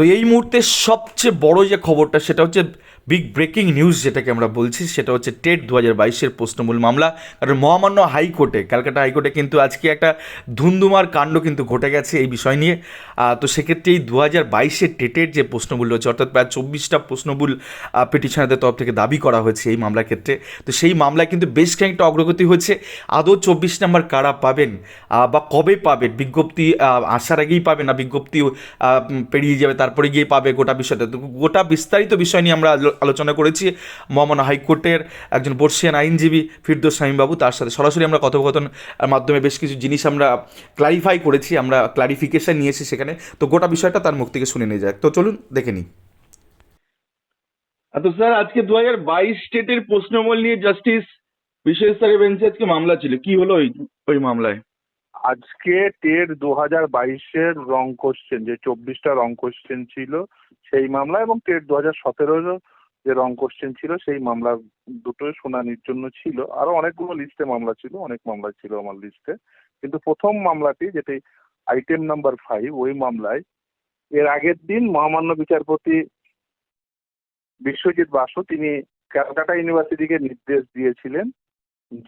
তো এই মুহূর্তে সবচেয়ে বড় যে খবরটা, সেটা হচ্ছে বিগ ব্রেকিং নিউজ যেটাকে আমরা বলছি, সেটা হচ্ছে টেট দু হাজার বাইশের প্রশ্নমূল মামলা। কারণ মহামান্য হাইকোর্টে, ক্যালকাটা হাইকোর্টে কিন্তু আজকে একটা ধুমধুমার কাণ্ড কিন্তু ঘটে গেছে এই বিষয় নিয়ে। তো সেক্ষেত্রে এই দু হাজার বাইশের টেটের যে প্রশ্নমূল রয়েছে, অর্থাৎ প্রায় চব্বিশটা প্রশ্নমূল পিটিশনারদের তরফ থেকে দাবি করা হয়েছে এই মামলার ক্ষেত্রে। তো সেই মামলায় কিন্তু বেশ খানিকটা অগ্রগতি হয়েছে। আদৌ চব্বিশ নাম্বার কারা পাবেন? বা কবে পাবেন? বিজ্ঞপ্তি আসার আগেই পাবে না? বিজ্ঞপ্তি পেরিয়ে যাবে তারপরে গিয়ে পাবে গোটা বিষয়টা। গোটা বিস্তারিত বিষয় নিয়ে আমরা আলোচনা করেছি। মহামান্য হাইকোর্টের একজন বর্ষিয়ান আইনজীবী ফিরদোস শামীমবাবু, তার সাথে সরাসরি আমরা কথোপকথন মাধ্যমে বেশ কিছু জিনিস আমরা ক্লারিফাই করেছি, আমরা ক্লারিফিকেশন নিয়েছি সেখানে। তো গোটা বিষয়টা তার মুখ থেকে শুনে নিয়ে যাক। তো চলুন দেখে নিই। তো স্যার, আজকে দু হাজার বাইশ স্টেটের প্রশ্নমূল নিয়ে জাস্টিস বিশেষ স্তরের বেঞ্চে আজকে মামলা ছিল। কি হলো ওই ওই মামলায়? আজকে টেট দু হাজার বাইশের রং কোশ্চেন যে চব্বিশটা রং কোশ্চেন ছিল সেই মামলা এবং টেট দু হাজার সতেরোর যে রং কোশ্চেন ছিল সেই মামলা দুটো শুনানির জন্য ছিল। আরও অনেকগুলো লিস্টে মামলা ছিল, অনেক মামলা ছিল আমার লিস্টে কিন্তু প্রথম মামলাটি যেটি আইটেম নাম্বার ফাইভ ওই মামলায় এর আগের দিন মহামান্য বিচারপতি বিশ্বজিৎ বাসু, তিনি ক্যালকাটা ইউনিভার্সিটিকে নির্দেশ দিয়েছিলেন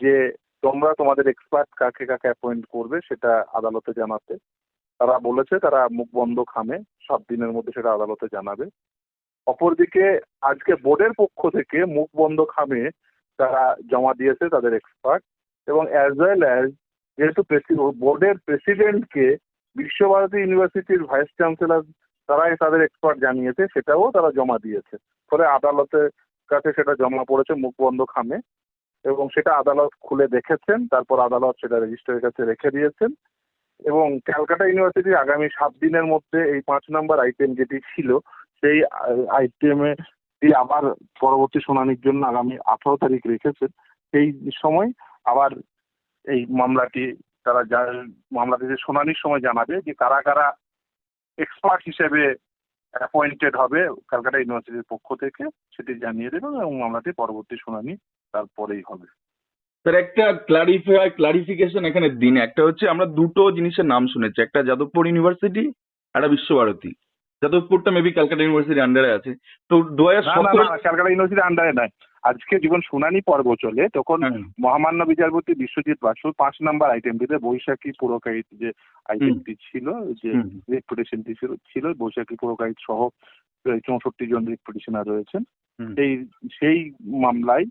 যে তোমরা তোমাদের এক্সপার্ট কাকে কাকে অ্যাপয়েন্ট করবে সেটা আদালতে জানাতে। তারা বলেছে তারা মুখ বন্ধ খামে, সাত দিনের মধ্যে সেটা আদালতে জানাবে। অপরদিকে আজকে বোর্ডের পক্ষ থেকে মুখ বন্ধ খামে তারা জমা দিয়েছে তাদের এক্সপার্ট এবং অ্যাজ ওয়েল অ্যাজ যেহেতু বোর্ডের প্রেসিডেন্টকে বিশ্বভারতী ইউনিভার্সিটির ভাইস চ্যান্সেলর তারাই তাদের এক্সপার্ট জানিয়েছে, সেটাও তারা জমা দিয়েছে। ফলে আদালতের কাছে সেটা জমা পড়েছে, মুখ বন্ধ খামে। এবং সেটা আদালত খুলে দেখেছেন, তারপর আদালত সেটা রেজিস্ট্রারের কাছে রেখে দিয়েছেন। এবং ক্যালকাটা ইউনিভার্সিটির আগামী সাত দিনের মধ্যে এই পাঁচ নম্বর আইটেম যেটি ছিল, সেই আইটেমে আবার পরবর্তী শুনানির জন্য আগামী আঠারো তারিখ রেখেছেন সেই সময় আবার এই মামলাটি, তারা যা- মামলাটি শুনানির সময় জানাবে যে কারা কারা এক্সপার্ট হিসেবে অ্যাপয়েন্টেড হবে ক্যালকাটা ইউনিভার্সিটির পক্ষ থেকে, সেটি জানিয়ে দেবে এবং মামলাটি পরবর্তী শুনানি তারপরেই হবে। স্যার একটা ক্লারিফাই ক্লারিফিকেশন এখানে দিন। একটা হচ্ছে আমরা দুটো জিনিসের নাম শুনেছি। একটা যাদবপুর ইউনিভার্সিটি একটা বিশ্বভারতী। যাদবপুরটা মেবি ক্যালকাটা ইউনিভার্সিটির আন্ডারে আছে। তো দু ক্যালকাটা ইউনিভার্সিটির আন্ডারে নয়। আজকে যখন শুনানি পর্ব চলে তখন হ্যাঁ। মহামান্য বিচারপতি বিশ্বজিৎ বাসু পাঁচ নাম্বার আইটেমটিতে বৈশাখী পুরকাহিত যে আইটেমটি ছিল যে। রেপুটেশনটি ছিল ছিল বৈশাখী পুরকাহিত সহ চৌষট্টি জন রিপিটিশনার রয়েছেন। সেই সেই মামলায়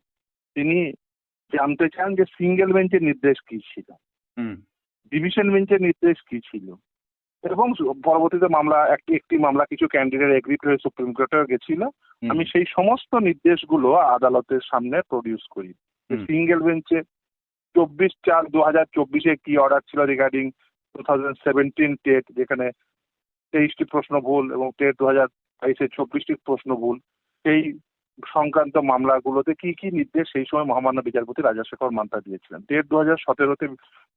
তিনি জানতে চান যে সিঙ্গেল বেঞ্চের নির্দেশ কি ছিল? ডিভিশন বেঞ্চের নির্দেশ কি ছিল? এবং পরবর্তীতে মামলা একটি একটি মামলা কিছু ক্যান্ডিডেট এগ্রিড হয়ে সুপ্রিম কোর্টেও গেছিল। আমি সেই সমস্ত নির্দেশগুলো আদালতের সামনে প্রডিউস করি। সিঙ্গেল বেঞ্চে চব্বিশ চার দু হাজার চব্বিশে কি অর্ডার ছিল regarding two thousand seventeen TET যেখানে তেইশটি প্রশ্ন ভুল এবং টেট দু হাজার বাইশে চব্বিশটি প্রশ্ন ভুল সেই সংক্রান্ত মামলাগুলোতে কি কি নির্দেশ সেই সময় মহামান্য বিচারপতি রাজাশেখর মান্তা দিয়েছিলেন? টেট দু হাজার সতেরোতে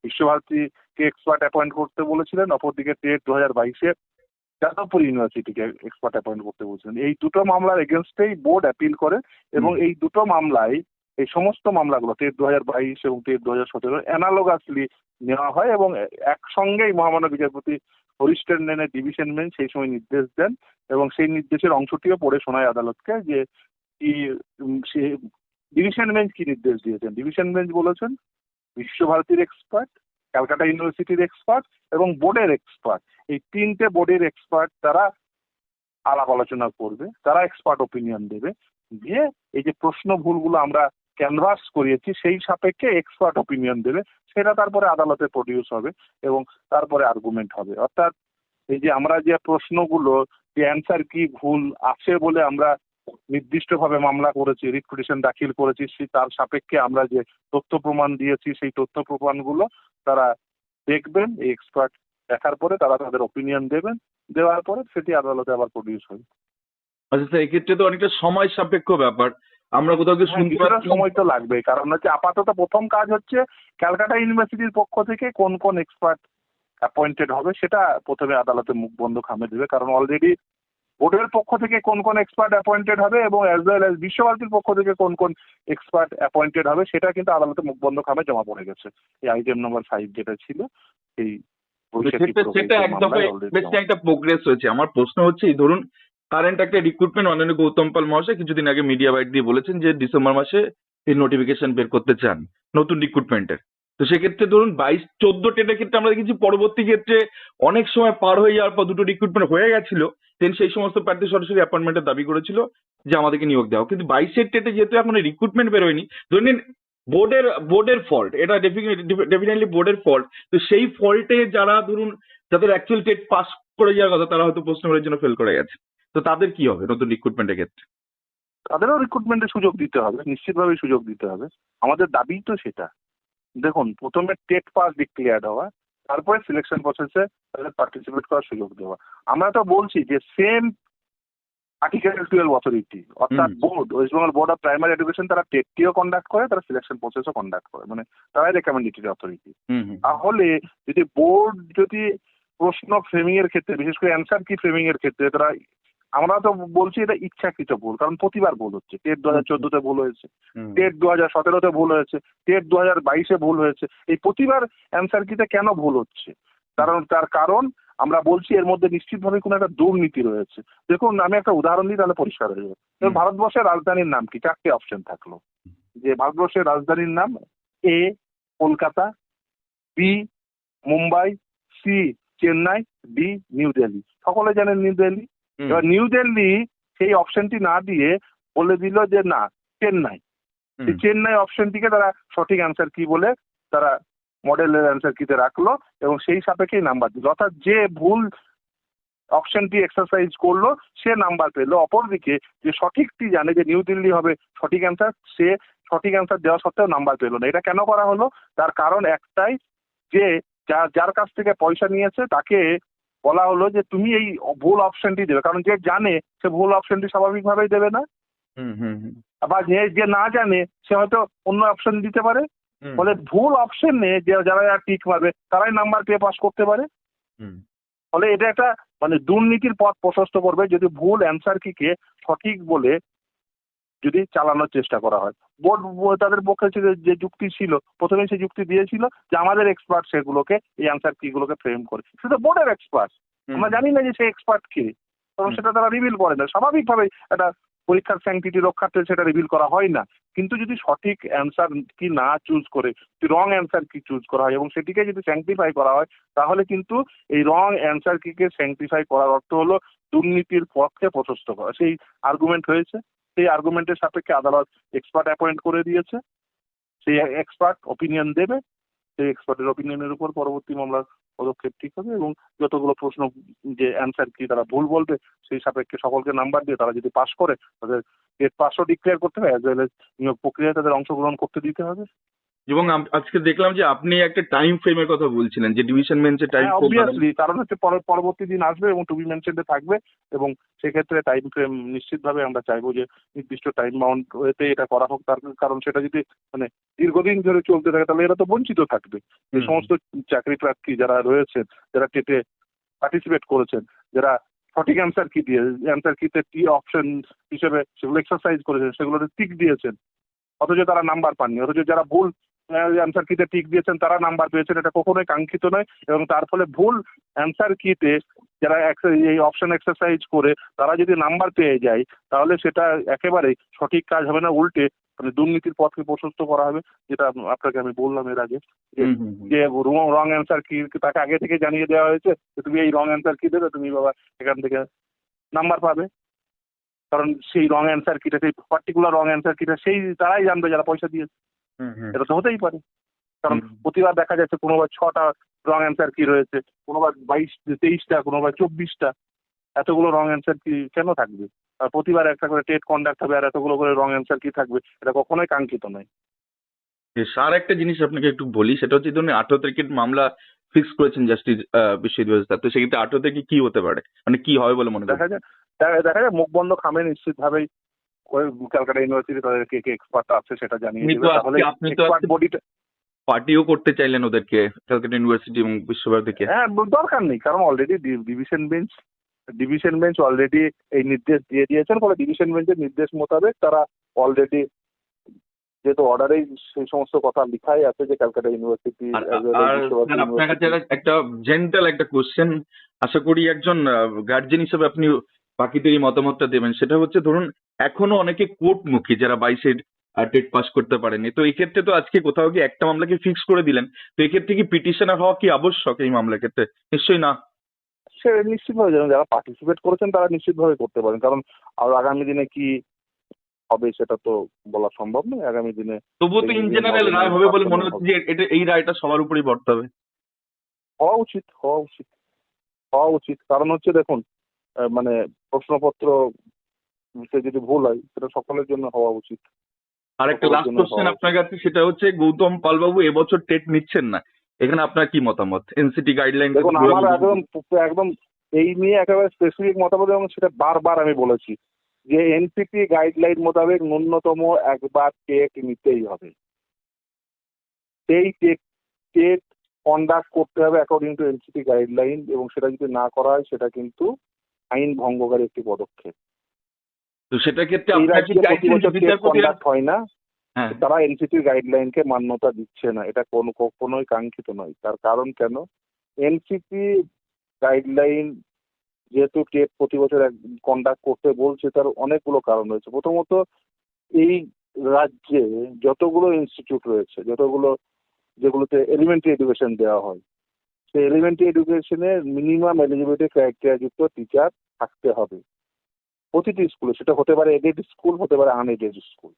বিশ্বভারতীকে এক্সপার্ট অ্যাপয়েন্ট করতে বলেছিলেন অপরদিকে টেট দু হাজার বাইশে যাদবপুর ইউনিভার্সিটিকে এক্সপার্ট অ্যাপয়েন্ট করতে বলছিলেন। এই দুটো মামলার এগেনস্টেই বোর্ড অ্যাপিল করে এবং এই দুটো মামলায় এই সমস্ত মামলাগুলো টেট দু হাজার বাইশ এবং টেট দু হাজার সতেরো অ্যানালোগাসলি নেওয়া হয় এবং একসঙ্গেই মহামান্য বিচারপতি হরিস্টেন্ডেনের ডিভিশন বেঞ্চ সেই সময় নির্দেশ দেন এবং সেই নির্দেশের অংশটিও পড়ে শোনায় আদালতকে যে কি সে ডিভিশন বেঞ্চ কি নির্দেশ দিয়েছেন? ডিভিশন বেঞ্চ বলেছেন বিশ্বভারতীর এক্সপার্ট ক্যালকাটা ইউনিভার্সিটির এক্সপার্ট এবং বোর্ডের এক্সপার্ট এই তিনটে বোর্ডের এক্সপার্ট তারা আলাপ আলোচনা করবে, তারা এক্সপার্ট ওপিনিয়ন দেবে। দিয়ে এই যে প্রশ্ন ভুলগুলো আমরা ক্যানভাস করিয়েছি, সেই সাপেক্ষে এক্সপার্ট ওপিনিয়ন দেবে। সেটা তারপরে আদালতে প্রডিউস হবে এবং তারপরে আর্গুমেন্ট হবে। অর্থাৎ এই যে আমরা যে প্রশ্নগুলো, যে অ্যান্সার কি ভুল আছে বলে আমরা নির্দিষ্টভাবে মামলা করেছি রিট দাখিল করেছি সেই তার সাপেক্ষে আমরা যে তথ্য প্রমাণ দিয়েছি সেই তথ্য প্রমাণগুলো তারা দেখবেন এই এক্সপার্ট দেখার পরে তারা তাদের ওপিনিয়ন দেবেন দেওয়ার পরে সেটি আদালতে আবার প্রডিউস হবে আচ্ছা স্যার এক্ষেত্রে তো অনেকটা সময় সাপেক্ষ ব্যাপার। আমরা কোথাও কি হ্যাঁ, শুনতে পাচ্ছি। সময় তো লাগবে কারণ হচ্ছে আপাতত প্রথম কাজ হচ্ছে ক্যালকাটা ইউনিভার্সিটির পক্ষ থেকে কোন কোন এক্সপার্ট অ্যাপয়েন্টেড হবে সেটা প্রথমে আদালতে মুখ বন্ধ খামে দেবে কারণ অলরেডি বোর্ডের পক্ষ থেকে কোন কোন এক্সপার্ট অ্যাপয়েন্টেড হবে এবং অ্যাজ ওয়েল অ্যাজ বিশ্বভারতীর পক্ষ থেকে কোন কোন এক্সপার্ট অ্যাপয়েন্টেড হবে সেটা কিন্তু আদালতে মুখ বন্ধ খামে জমা পড়ে গেছে। এই আইটেম নাম্বার ফাইভ যেটা ছিল সেই সেটা একদম। একটা প্রোগ্রেস হয়েছে। আমার প্রশ্ন হচ্ছে এই ধরুন কারেন্ট একটা রিক্রুটমেন্ট মাননীয় গৌতম পাল মহাশয় কিছুদিন আগে মিডিয়া বাইট দিয়ে বলেছেন যে ডিসেম্বর মাসে এই নোটিফিকেশন বের করতে চান নতুন রিক্রুটমেন্টের তো সেক্ষেত্রে ধরুন বাইশ চোদ্দ টেটের ক্ষেত্রে আমরা দেখেছি পরবর্তী ক্ষেত্রে অনেক সময় পার হয়ে যাওয়ার পর দুটো রিক্রুটমেন্ট হয়ে গেছিল। দেন সেই সমস্ত প্রার্থী সরাসরি অ্যাপয়েন্টমেন্টের দাবি করেছিল যে আমাদেরকে নিয়োগ দেওয়া কিন্তু বাইশের টেটে যেহেতু এখন রিক্রুটমেন্ট বেরোয়নি ধরে নিন বোর্ডের বোর্ডের ফল্ট এটা ডেফিনেটলি বোর্ডের ফল্ট তো সেই ফল্টে যারা ধরুন, যাদের অ্যাকচুয়াল টেট পাস করে যাওয়ার কথা, তারা হয়তো প্রশ্ন প্রশ্নগুলোর জন্য ফেল করে গেছে। তো তাদের কি হবে নতুন রিক্রুটমেন্টের ক্ষেত্রে? তাদেরও রিক্রুটমেন্টের সুযোগ দিতে হবে নিশ্চিতভাবে সুযোগ দিতে হবে। আমাদের দাবি তো সেটা। দেখুন, প্রথমে টেট পাস ডিক্লেয়ার্ড হওয়া তারপরে সিলেকশন প্রসেসে তাদের পার্টিসিপেট করার সুযোগ দেওয়া। আমরা তো বলছি যে সেম আর্টিকেল টুয়েলভ অথরিটি অর্থাৎ board West Bengal board of primary education তারা টেটটিও কন্ডাক্ট করে তারা সিলেকশন প্রসেসও কন্ডাক্ট করে মানে তারাই রেকমেন্ডেটেড অথরিটি তাহলে যদি বোর্ড যদি প্রশ্ন ফ্রেমিং এর ক্ষেত্রে বিশেষ করে অ্যান্সার কি ফ্রেমিং এর ক্ষেত্রে তারা আমরা তো বলছি এটা ইচ্ছাকৃত ভুল কারণ প্রতিবার ভুল হচ্ছে। টেট দু হাজার চোদ্দতে ভুল হয়েছে। টেট দু হাজার সতেরোতে ভুল হয়েছে। টেট দু হাজার বাইশে ভুল হয়েছে। এই প্রতিবার অ্যান্সার কিতে কেন ভুল হচ্ছে? কারণ তার কারণ আমরা বলছি এর মধ্যে নিশ্চিতভাবে কোনো একটা দুর্নীতি রয়েছে। দেখুন আমি একটা উদাহরণ দিই তাহলে পরিষ্কার হয়ে যাবে। ভারতবর্ষের রাজধানীর নাম কি? চারটে অপশন থাকল। যে ভারতবর্ষের রাজধানীর নাম A Kolkata B Mumbai C Chennai D New Delhi. সকলে জানেন নিউ দিল্লি। এবার নিউ দিল্লি সেই অপশনটি না দিয়ে বলে দিল যে না চেন্নাই। এই চেন্নাই অপশনটিকে তারা সঠিক অ্যান্সার কি বলে তারা মডেলের অ্যান্সার কিতে রাখল এবং সেই সাপেক্ষেই নাম্বার দিল। অর্থাৎ যে ভুল অপশনটি এক্সারসাইজ করল সে নাম্বার পেল। অপরদিকে যে সঠিকটি জানে যে নিউ দিল্লি হবে সঠিক অ্যান্সার সে সঠিক অ্যান্সার দেওয়া সত্ত্বেও নাম্বার পেল না। এটা কেন করা হলো? তার কারণ একটাই যে যা- যার কাছ থেকে পয়সা নিয়েছে তাকে বলা হলো যে তুমি এই ভুল অপশনটি দেবে। কারণ যে জানে সে ভুল অপশনটি স্বাভাবিকভাবেই দেবে না। বা যে যে না জানে সে হয়তো অন্য অপশন দিতে পারে। ফলে ভুল অপশন নিয়ে যে যারা টিক মারবে তারাই নাম্বার পেয়ে পাস করতে পারে। ফলে এটা একটা মানে দুর্নীতির পথ প্রশস্ত করবে। যদি ভুল অ্যান্সার কিকে সঠিক বলে যদি চালানোর চেষ্টা করা হয়। বোর্ড তাদের পক্ষে ছিল যে যুক্তি ছিল প্রথমে সে যুক্তি দিয়েছিল যে আমাদের এক্সপার্ট সেগুলোকে এই অ্যান্সার কিগুলোকে ফ্রেম করে সেটা বোর্ডের এক্সপার্ট আমরা জানি না যে সে এক্সপার্ট কে। কারণ সেটা তারা রিভিল করে না। স্বাভাবিকভাবে একটা পরীক্ষার স্যাংটিটি রক্ষার্থে সেটা রিভিল করা হয় না। কিন্তু যদি সঠিক অ্যান্সার কি না চুজ করে রং অ্যান্সার কি চুজ করা হয় এবং সেটিকে যদি স্যাংটিফাই করা হয় তাহলে কিন্তু এই রং অ্যান্সার কিকে স্যাংটিফাই করার অর্থ হলো দুর্নীতির পক্ষে প্রশস্ত করা। সেই আর্গুমেন্ট হয়েছে? সেই আর্গুমেন্টের সাপেক্ষে আদালত এক্সপার্ট অ্যাপয়েন্ট করে দিয়েছে। সেই এক্সপার্ট অপিনিয়ন দেবে। সেই এক্সপার্টের অপিনিয়নের উপর পরবর্তী মামলার পদক্ষেপ ঠিক হবে এবং যতগুলো প্রশ্ন যে অ্যান্সার কি তারা ভুল বলবে, সেই সাপেক্ষে সকলকে নাম্বার দিয়ে তারা যদি পাস করে, তাদের এর পাসও ডিক্লেয়ার করতে হবে অ্যাজ ওয়েল এজ নিয়োগ প্রক্রিয়ায় তাদের অংশগ্রহণ করতে দিতে হবে। এবং আজকে দেখলাম যে আপনি একটা টাইম ফ্রেমের কথা বলছিলেন যে ডিভিশন বেঞ্চের টাইম অবভিয়াসলি কারণ হচ্ছে পর- পরবর্তী দিন আসবে এবং টু বি মেনশনে থাকবে এবং সেক্ষেত্রে টাইম ফ্রেম নিশ্চিতভাবে আমরা চাইব যে নির্দিষ্ট টাইম বাউন্ড ওয়েতে এটা করা হোক। তার কারণ সেটা যদি মানে দীর্ঘদিন ধরে চলতে থাকে তাহলে এরা তো বঞ্চিত থাকবে। যে সমস্ত চাকরি প্রার্থী যারা রয়েছেন যারা টেটে পার্টিসিপেট করেছেন যারা সঠিক অ্যান্সার কি দিয়ে অ্যান্সার কিতে টি অপশন হিসেবে সেগুলো এক্সারসাইজ করেছেন সেগুলোতে টিক দিয়েছেন। অথচ তারা নাম্বার পাননি অথচ যারা ভুল অ্যান্সার কিতে টিক দিয়েছেন তারা নাম্বার পেয়েছেন এটা কখনোই কাঙ্ক্ষিত নয় এবং তার ফলে ভুল অ্যান্সার কিতে যারা এই অপশন এক্সারসাইজ করে তারা যদি নাম্বার পেয়ে যায় তাহলে সেটা একেবারে সঠিক কাজ হবে না উল্টে মানে দুর্নীতির পথকে প্রশস্ত করা হবে যেটা আপনাকে আমি বললাম এর আগে। যে রং অ্যান্সার কি তাকে আগে থেকে জানিয়ে দেওয়া হয়েছে যে তুমি এই রং অ্যান্সার কি দেবে তুমি বাবা এখান থেকে নাম্বার পাবে। কারণ সেই রং অ্যান্সার কিটা সেই পার্টিকুলার রং অ্যান্সার কিটা সেই তারাই জানবে যারা পয়সা দিয়েছে। এটা তো হতেই পারে। কারণ প্রতিবার দেখা যাচ্ছে কোনোবার ছটা রং অ্যান্সার কি রয়েছে কোনোবার বাইশ তেইশটা কোনোবার চব্বিশটা। এতগুলো রং অ্যান্সার কি কেন থাকবে? আর প্রতিবার একটা করে টেট কন্ডাক্ট হবে আর এতগুলো করে রং অ্যান্সার কি থাকবে এটা কখনোই কাঙ্ক্ষিত নয়। আর একটা জিনিস আপনাকে একটু বলি সেটা হচ্ছে ধরুন আঠারো তারিখের মামলা ফিক্স করেছেন জাস্টিস বিশ্বজিৎ তো সেক্ষেত্রে আঠারো তারিখে কি হতে পারে? মানে কি হবে বলে মনে দেখা যায় দেখা- যায় মুখ বন্ধ খামে নিশ্চিতভাবেই। ক্যালকাটা ইউনিভার্সিটি তাদের কে কে এক্সপার্ট আছে সেটা জানিয়ে দেবে? তাহলে আপনি তো এক্সপার্ট বডিটা পার্টিও করতে চাইলেন ওদেরকে ক্যালকাটা ইউনিভার্সিটি এবং বিশ্বভারতীকে। হ্যাঁ দরকার নেই কারণ already division bench division bench already এই নির্দেশ দিয়ে দিয়েছেন ফলে ডিভিশন বেঞ্চের নির্দেশ মোতাবেক তারা অলরেডি যেহেতু অর্ডারেই সেই সমস্ত কথা লিখাই আছে যে ক্যালকাটা ইউনিভার্সিটি আপনার কাছে একটা- একটা জেন্টাল একটা কোশ্চেন আশা করি একজন গার্জেন হিসেবে আপনি বাকিদের এই মতামতটা দেবেন। সেটা হচ্ছে ধরুন এখনও অনেকে কোর্টমুখী যারা বাইশের টেট পাস করতে পারেনি তো এক্ষেত্রে তো আজকে কোথাও গিয়ে একটা মামলাকে ফিক্স করে দিলেন। তো এক্ষেত্রে কি পিটিশনার হওয়া কি আবশ্যক এই মামলার ক্ষেত্রে? নিশ্চয়ই না। সে নিশ্চিতভাবে জানেন যারা পার্টিসিপেট করেছেন তারা নিশ্চিতভাবে করতে পারেন। কারণ আর আগামী দিনে কি হবে সেটা তো বলা সম্ভব নয়। আগামী দিনে তবুও তো ইন জেনারেল রায় হবে বলে মনে হচ্ছে যে এটা এই রায়টা সবার উপরেই বর্তাবে। হওয়া উচিত হওয়া উচিত। হওয়া উচিত। কারণ হচ্ছে দেখুন মানে প্রশ্নপত্র যদি ভুল হয় সেটা সকলের জন্য হওয়া উচিত। আর একটা লাস্ট কোশ্চেন আপনার কাছে সেটা হচ্ছে গৌতম পালবাবু এবছর টেট নিচ্ছেন না। এখানে আপনার কি মতামত? এনসিটি গাইডলাইন দেখুন আমার একদম একদম এই নিয়ে একেবারে স্পেসিফিক মতামত এবং সেটা বারবার আমি বলেছি যে এনসিপি গাইডলাইন মোতাবেক ন্যূনতম একবার টেক নিতেই হবে। সেই টেক কন্ডাক্ট করতে হবে অ্যাকর্ডিং টু এনসিপি গাইডলাইন এবং সেটা যদি না করা হয় সেটা কিন্তু আইন ভঙ্গকারী একটি পদক্ষেপ। তো সেটার ক্ষেত্রে হয় না। হ্যাঁ। তারা এনসিটির গাইডলাইনকে মান্যতা দিচ্ছে না। এটা কোনো কখনোই কাঙ্ক্ষিত নয়। তার কারণ কেন? এনসিপি গাইডলাইন যেহেতু টেট প্রতি বছর কন্ডাক্ট করতে বলছে তার অনেকগুলো কারণ রয়েছে। প্রথমত এই রাজ্যে যতগুলো ইনস্টিটিউট রয়েছে যতগুলো যেগুলোতে এলিমেন্টারি এডুকেশন দেওয়া হয় এলিমেন্টারি এডুকেশনে মিনিমাম এলিজিবিলিটি ক্রাইটেরিয়া যুক্ত টিচার থাকতে হবে। প্রতিটি স্কুলে সেটা হতে পারে এডেড স্কুল হতে পারে আনএডেড স্কুল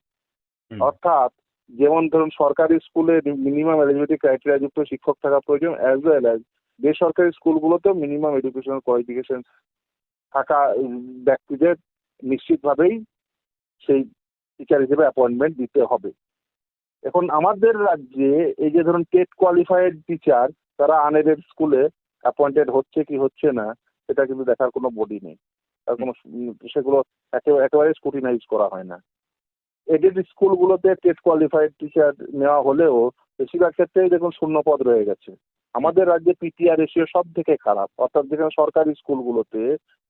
অর্থাৎ যেমন ধরুন সরকারি স্কুলে মিনিমাম এলিজিবিলিটি ক্রাইটেরিয়া যুক্ত শিক্ষক থাকা প্রয়োজন অ্যাজ ওয়েল অ্যাজ বেসরকারি স্কুলগুলোতেও মিনিমাম এডুকেশনাল কোয়ালিফিকেশন থাকা ব্যক্তিদের নিশ্চিতভাবেই সেই টিচার হিসেবে অ্যাপয়েন্টমেন্ট দিতে হবে। এখন আমাদের রাজ্যে এই যে ধরুন টেট কোয়ালিফাইড টিচার তারা আনএডেড স্কুলে অ্যাপয়েন্টেড হচ্ছে কি হচ্ছে না সেটা কিন্তু দেখার কোনো বডি নেই। তার কোনো সেগুলো একেবারে একেবারে স্কুটিনাইজ করা হয় না। এডেড স্কুলগুলোতে টেট কোয়ালিফাইড টিচার নেওয়া হলেও বেশিরভাগ ক্ষেত্রেই দেখুন শূন্য পদ রয়ে গেছে। আমাদের রাজ্যে পিটিআর রেশিও সব থেকে খারাপ অর্থাৎ যেখানে সরকারি স্কুলগুলোতে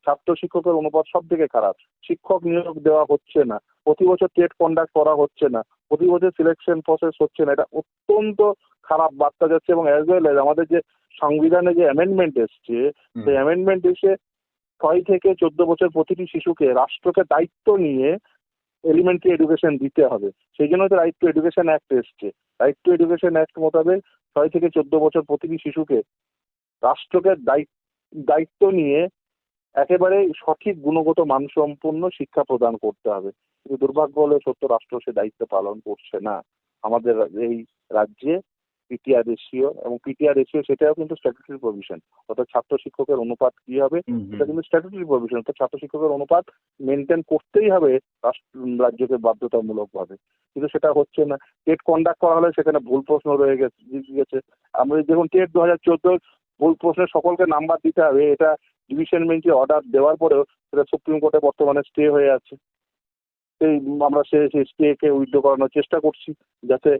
ছাত্র শিক্ষকের অনুপাত সব থেকে খারাপ। শিক্ষক নিয়োগ দেওয়া হচ্ছে না প্রতি বছর টেট কন্ডাক্ট করা হচ্ছে না। প্রতি বছর সিলেকশন প্রসেস হচ্ছে না। এটা অত্যন্ত খারাপ বার্তা যাচ্ছে এবং অ্যাজ ওয়েল এজ আমাদের যে সংবিধানে যে অ্যামেন্ডমেন্ট এসছে সেই অ্যামেন্ডমেন্ট এসে ছয় থেকে চোদ্দ বছর প্রতিটি শিশুকে রাষ্ট্রকে দায়িত্ব নিয়ে এলিমেন্টারি এডুকেশন দিতে হবে। সেই জন্য তো রাইট টু এডুকেশন অ্যাক্ট এসছে। রাইট টু এডুকেশন অ্যাক্ট মোতাবেক ছয় থেকে চোদ্দ বছর প্রতিটি শিশুকে রাষ্ট্রকে দায়িত্ব দায়িত্ব নিয়ে একেবারে সঠিক গুণগত মানসম্পন্ন শিক্ষা প্রদান করতে হবে। কিন্তু দুর্ভাগ্য হলে সত্য রাষ্ট্র সে দায়িত্ব পালন করছে না। আমাদের এই রাজ্যে পিটিআর রেশিও এবং পিটিআর রেশিও সেটাও কিন্তু স্ট্যাটুটরি প্রভিশন অর্থাৎ ছাত্র শিক্ষকের অনুপাত কি হবে? হুম। কিন্তু স্ট্যাটুটরি প্রভিশন অর্থাৎ ছাত্র শিক্ষকের অনুপাত মেনটেন করতেই হবে রাজ্যকে বাধ্যতামূলক ভাবে কিন্তু সেটা হচ্ছে না। টেট কন্ডাক্ট করা হলে সেখানে ভুল প্রশ্ন রয়ে গেছে গেছে। আমরা দেখুন টেট দু হাজার চোদ্দ ভুল প্রশ্নের সকলকে নাম্বার দিতে হবে। এটা ডিভিশন বেঞ্চে অর্ডার দেওয়ার পরেও সেটা সুপ্রিম কোর্টে বর্তমানে স্টে হয়ে আছে। সেই আমরা সে সেই স্টেকে উইথড্র করানোর চেষ্টা করছি যাতে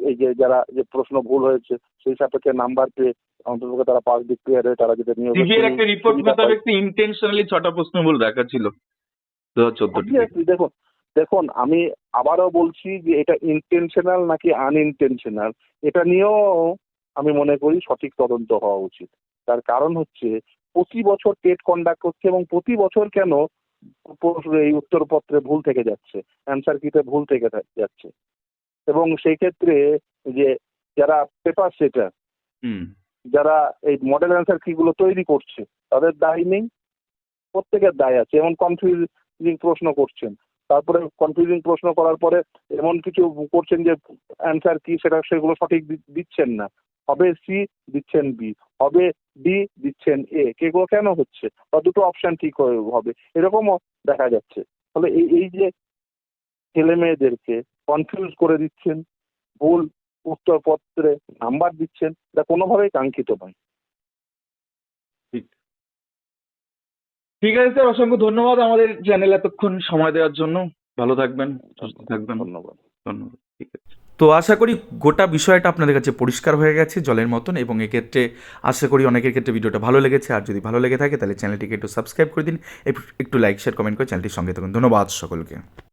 এই যে যারা যে প্রশ্ন ভুল হয়েছে সেই সাপেক্ষে নাম্বার পেয়ে অন্তত তারা পাস ডিক্লেয়ার হয়ে তারা যেটা নিয়োগ সিবিআই একটা রিপোর্ট মোতাবেক ইন্টেনশনালি ছটা প্রশ্ন ভুল ছিল দু দেখুন দেখুন আমি আবারও বলছি যে এটা ইন্টেনশনাল নাকি আনইনটেনশনাল এটা নিয়েও আমি মনে করি সঠিক তদন্ত হওয়া উচিত। তার কারণ হচ্ছে প্রতি বছর টেট কন্ডাক্ট করছে এবং প্রতি বছর কেন এই উত্তরপত্রে ভুল থেকে যাচ্ছে অ্যান্সার কিতে ভুল থেকে যাচ্ছে। এবং সেই ক্ষেত্রে যে যারা পেপার সেটার যারা এই মডেল অ্যান্সার কিগুলো তৈরি করছে তাদের দায় নেই প্রত্যেকের দায় আছে। এমন কনফিউজিং প্রশ্ন করছেন। তারপরে কনফিউজিং প্রশ্ন করার পরে এমন কিছু করছেন যে অ্যান্সার কি সেটা সেগুলো সঠিক দিচ্ছেন না। হবে সি দিচ্ছেন বি হবে ডি দিচ্ছেন এ কেগুলো কেন হচ্ছে? বা দুটো অপশন ঠিক হবে। এরকমও দেখা যাচ্ছে। ফলে এই এই যে ছেলে মেয়েদেরকে কনফিউজ করে দিচ্ছেন ভুল উত্তরপত্রে নাম্বার দিচ্ছেন এটা কোনোভাবেই কাঙ্ক্ষিত নয়। ঠিক। আছে স্যার অসংখ্য ধন্যবাদ আমাদের চ্যানেল এতক্ষণ সময় দেওয়ার জন্য। ভালো থাকবেন সুস্থ থাকবেন। ধন্যবাদ। ধন্যবাদ। ঠিক আছে। তো আশা করি গোটা বিষয়টা আপনাদের কাছে পরিষ্কার হয়ে গেছে জলের মতন এবং এক্ষেত্রে আশা করি অনেকের ক্ষেত্রে ভিডিওটা ভালো লেগেছে। আর যদি ভালো লেগে থাকে তাহলে চ্যানেলটিকে একটু সাবস্ক্রাইব করে দিন। একটু- লাইক শেয়ার কমেন্ট করে চ্যানেলটির সঙ্গে থাকুন। ধন্যবাদ সকলকে।